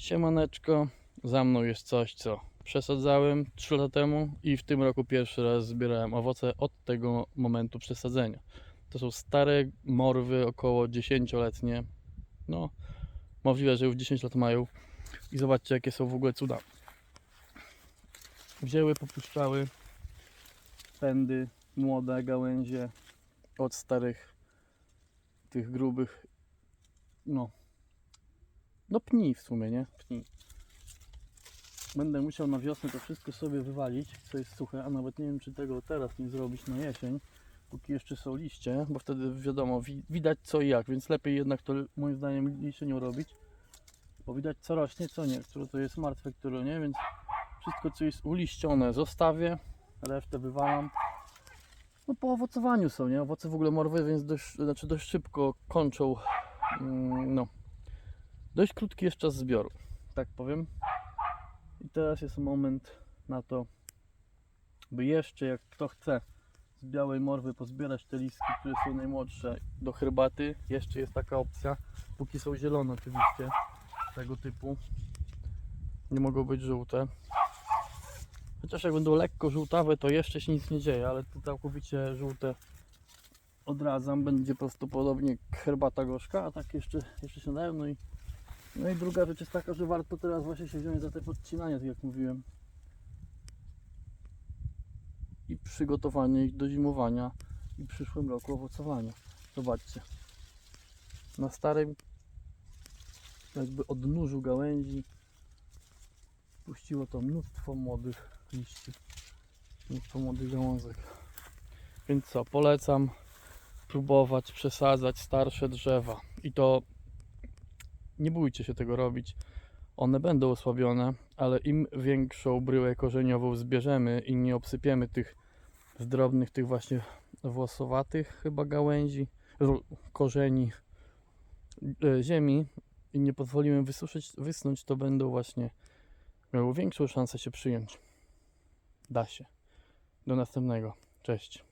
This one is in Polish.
Siemaneczko, za mną jest coś, co przesadzałem 3 lata temu i w tym roku pierwszy raz zbierałem owoce od tego momentu przesadzenia. To są stare morwy, około 10-letnie. No, możliwe, że już 10 lat mają. I zobaczcie, jakie są w ogóle cuda. Wzięły, popuszczały pędy, młode gałęzie od starych, tych grubych, no, no pni w sumie, nie? Pni. Będę musiał na wiosnę to wszystko sobie wywalić, co jest suche, a nawet nie wiem czy tego teraz nie zrobić na jesień, póki jeszcze są liście, bo wtedy wiadomo, wi widać co i jak, więc lepiej jednak to moim zdaniem jesienią robić, bo widać co rośnie, co nie, które to jest martwe, które nie, więc wszystko co jest uliścione zostawię, resztę wywalam. No po owocowaniu są, nie? Owoce w ogóle morwy, więc dość, znaczy dość szybko kończą, mm, no, dość krótki jest czas zbioru, tak powiem. I teraz jest moment na to, by jeszcze jak kto chce z białej morwy pozbierać te listki, które są najmłodsze do herbaty. Jeszcze jest taka opcja, póki są zielone oczywiście, tego typu. Nie mogą być żółte. Chociaż jak będą lekko żółtawe, to jeszcze się nic nie dzieje, ale tu całkowicie żółte odradzam. Będzie prawdopodobnie herbata gorzka, a tak jeszcze, jeszcze się dają. No i no i druga rzecz jest taka, że warto teraz właśnie się wziąć za te podcinania, tak jak mówiłem. I przygotowanie ich do zimowania i w przyszłym roku owocowania. Zobaczcie. Na starym jakby odnóżu gałęzi puściło to mnóstwo młodych liści. Mnóstwo młodych gałązek. Więc co, polecam próbować przesadzać starsze drzewa. I to nie bójcie się tego robić. One będą osłabione, ale im większą bryłę korzeniową zbierzemy i nie obsypiemy tych z drobnych, tych właśnie włosowatych chyba gałęzi, korzeni e, ziemi i nie pozwolimy wysuszyć, wysnąć, to będą właśnie miały większą szansę się przyjąć. Da się. Do następnego. Cześć.